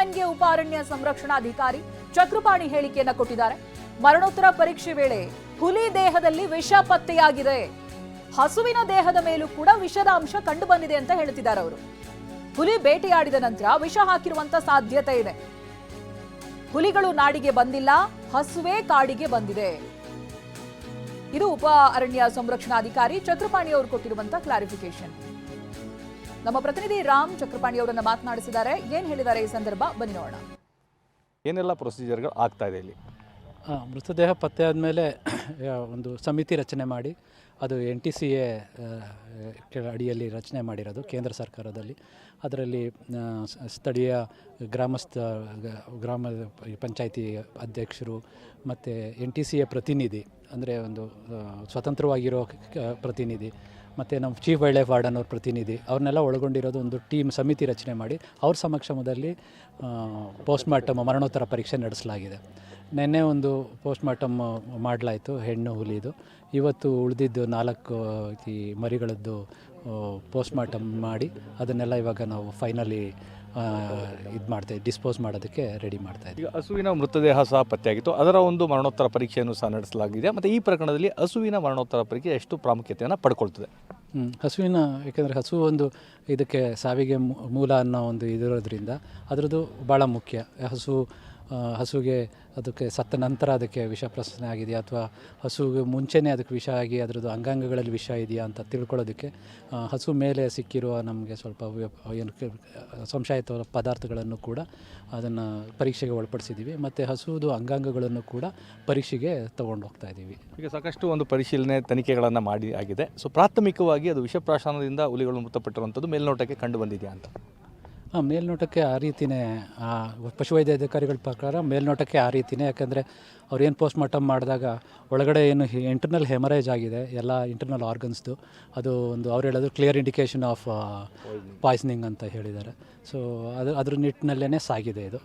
ಸಿನೈನ್ಗೆ ಉಪ ಅರಣ್ಯ ಸಂರಕ್ಷಣಾಧಿಕಾರಿ ಚಕ್ರಪಾಣಿ ಹೇಳಿಕೆಯನ್ನ ಕೊಟ್ಟಿದ್ದಾರೆ. ಮರಣೋತ್ತರ ಪರೀಕ್ಷೆ ವೇಳೆ ಹುಲಿ ದೇಹದಲ್ಲಿ ವಿಷ ಪತ್ತೆಯಾಗಿದೆ. ಹಸುವಿನ ದೇಹದ ಮೇಲೂ ಕೂಡ ವಿಷದ ಅಂಶ ಕಂಡು ಬಂದಿದೆ ಅಂತ ಹೇಳ್ತಿದ್ದಾರೆ ಅವರು. ಹುಲಿ ಬೇಟೆಯಾಡಿದ ನಂತರ ವಿಷ ಹಾಕಿರುವಂತ ಸಾಧ್ಯತೆ ಇದೆ. ಹುಲಿಗಳು ನಾಡಿಗೆ ಬಂದಿಲ್ಲ, ಹಸುವೇ ಕಾಡಿಗೆ ಬಂದಿದೆ. ಇದು ಉಪ ಅರಣ್ಯ ಸಂರಕ್ಷಣಾಧಿಕಾರಿ ಚಕ್ರಪಾಣಿ ಅವರು ಕೊಟ್ಟಿರುವಂತಹ ಕ್ಲಾರಿಫಿಕೇಶನ್ ನಮ್ಮ ಪ್ರತಿನಿಧಿ ರಾಮ್ ಚಕ್ರಪಾಣಿ ಅವರನ್ನು ಮಾತನಾಡಿಸಿದ್ದಾರೆ. ಏನು ಹೇಳಿದ್ದಾರೆ ಈ ಸಂದರ್ಭ? ಬನ್ನಿ ನೋಡೋಣ. ಏನೆಲ್ಲ ಪ್ರೊಸೀಜರ್ಗಳು ಆಗ್ತಾ ಇದೆ ಇಲ್ಲಿ? ಮೃತದೇಹ ಪತ್ತೆ ಆದಮೇಲೆ ಒಂದು ಸಮಿತಿ ರಚನೆ ಮಾಡಿ ಅದು ಎನ್ ಟಿ ಸಿ ಎ ಅಡಿಯಲ್ಲಿ ರಚನೆ ಮಾಡಿರೋದು ಕೇಂದ್ರ ಸರ್ಕಾರದಲ್ಲಿ. ಅದರಲ್ಲಿ ಸ್ಥಳೀಯ ಗ್ರಾಮಸ್ಥ ಗ್ರಾಮ ಪಂಚಾಯಿತಿ ಅಧ್ಯಕ್ಷರು ಮತ್ತು ಎನ್ ಟಿ ಸಿ ಎ ಪ್ರತಿನಿಧಿ, ಅಂದರೆ ಒಂದು ಸ್ವತಂತ್ರವಾಗಿರೋ ಪ್ರತಿನಿಧಿ, ಮತ್ತು ನಮ್ಮ ಚೀಫ್ ವೈಲ್ಡ್ ಲೈಫ್ ವಾರ್ಡನ್ ಅವ್ರ ಪ್ರತಿನಿಧಿ, ಅವ್ರನ್ನೆಲ್ಲ ಒಳಗೊಂಡಿರೋದು ಒಂದು ಟೀಮ್ ಸಮಿತಿ ರಚನೆ ಮಾಡಿ ಅವ್ರ ಸಮಕ್ಷಮದಲ್ಲಿ ಪೋಸ್ಟ್ ಮಾರ್ಟಮ್ ಮರಣೋತ್ತರ ಪರೀಕ್ಷೆ ನಡೆಸಲಾಗಿದೆ. ನಿನ್ನೆ ಒಂದು ಪೋಸ್ಟ್ ಮಾರ್ಟಮ್ ಮಾಡಲಾಯಿತು, ಹೆಣ್ಣು ಹುಲಿದು. ಇವತ್ತು ಉಳಿದಿದ್ದು ನಾಲ್ಕು ಈ ಮರಿಗಳದ್ದು ಪೋಸ್ಟ್ಮಾರ್ಟಮ್ ಮಾಡಿ ಅದನ್ನೆಲ್ಲ ಇವಾಗ ನಾವು ಫೈನಲಿ ಇದು ಮಾಡ್ತಾ ಡಿಸ್ಪೋಸ್ ಮಾಡೋದಕ್ಕೆ ರೆಡಿ ಮಾಡ್ತಾ ಇದ್ದೀವಿ. ಈಗ ಹಸುವಿನ ಮೃತದೇಹ ಸಹ ಪತ್ತೆಯಾಗಿತ್ತು. ಅದರ ಒಂದು ಮರಣೋತ್ತರ ಪರೀಕ್ಷೆಯನ್ನು ಸಹ ನಡೆಸಲಾಗಿದೆ. ಮತ್ತು ಈ ಪ್ರಕರಣದಲ್ಲಿ ಹಸುವಿನ ಮರಣೋತ್ತರ ಪರೀಕ್ಷೆ ಎಷ್ಟು ಪ್ರಾಮುಖ್ಯತೆಯನ್ನು ಪಡ್ಕೊಳ್ತದೆ. ಹಸುವಿನ ಯಾಕೆಂದರೆ ಹಸು ಒಂದು ಇದಕ್ಕೆ ಸಾವಿಗೆ ಮೂಲ ಅನ್ನೋ ಒಂದು ಇದಿರೋದ್ರಿಂದ ಅದರದ್ದು ಭಾಳ ಮುಖ್ಯ. ಹಸು ಹಸುಗೆ ಅದಕ್ಕೆ ಸತ್ತ ನಂತರ ಅದಕ್ಕೆ ವಿಷ ಪ್ರಸನೆ ಆಗಿದೆಯಾ? ಅಥವಾ ಹಸುಗೆ ಮುಂಚೆನೇ ಅದಕ್ಕೆ ವಿಷ ಆಗಿ ಅದರದ್ದು ಅಂಗಾಂಗಗಳಲ್ಲಿ ವಿಷ ಇದೆಯಾ ಅಂತ ತಿಳ್ಕೊಳ್ಳೋದಕ್ಕೆ ಹಸು ಮೇಲೆ ಸಿಕ್ಕಿರುವ ನಮಗೆ ಸ್ವಲ್ಪ ಏನು ಸಂಶಯಿತ ಪದಾರ್ಥಗಳನ್ನು ಕೂಡ ಅದನ್ನು ಪರೀಕ್ಷೆಗೆ ಒಳಪಡಿಸಿದ್ದೀವಿ. ಮತ್ತು ಹಸುವುದು ಅಂಗಾಂಗಗಳನ್ನು ಕೂಡ ಪರೀಕ್ಷೆಗೆ ತಗೊಂಡು ಹೋಗ್ತಾ ಇದ್ದೀವಿ. ಈಗ ಸಾಕಷ್ಟು ಒಂದು ಪರಿಶೀಲನೆ ತನಿಖೆಗಳನ್ನು ಮಾಡಿ ಆಗಿದೆ. ಸೊ ಪ್ರಾಥಮಿಕವಾಗಿ ಅದು ವಿಷಪ್ರಾಶನದಿಂದ ಹುಲಿಗಳು ಮೃತಪಟ್ಟಿರುವಂಥದ್ದು ಮೇಲ್ನೋಟಕ್ಕೆ ಕಂಡು ಬಂದಿದೆಯಾ ಅಂತ? ಹಾಂ ಮೇಲ್ನೋಟಕ್ಕೆ ಆ ರೀತಿಯೇ ಆ, ಪಶುವೈದ್ಯಾಧಿಕಾರಿಗಳ ಪ್ರಕಾರ ಮೇಲ್ನೋಟಕ್ಕೆ ಆ ರೀತಿಯೇ ಯಾಕೆಂದರೆ ಅವ್ರು ಏನು ಪೋಸ್ಟ್ಮಾರ್ಟಮ್ ಮಾಡಿದಾಗ ಒಳಗಡೆ ಏನು ಇಂಟರ್ನಲ್ ಹೆಮರೇಜ್ ಆಗಿದೆ ಎಲ್ಲ ಇಂಟರ್ನಲ್ ಆರ್ಗನ್ಸ್ದು ಅದು ಒಂದು ಅವ್ರು ಹೇಳೋದು ಕ್ಲಿಯರ್ ಇಂಡಿಕೇಶನ್ ಆಫ್ ಪಾಯ್ಸನಿಂಗ್ ಅಂತ ಹೇಳಿದ್ದಾರೆ. ಸೊ ಅದು ಅದ್ರ ನಿಟ್ಟಿನಲ್ಲೇ ಸಾಗಿದೆ ಇದು.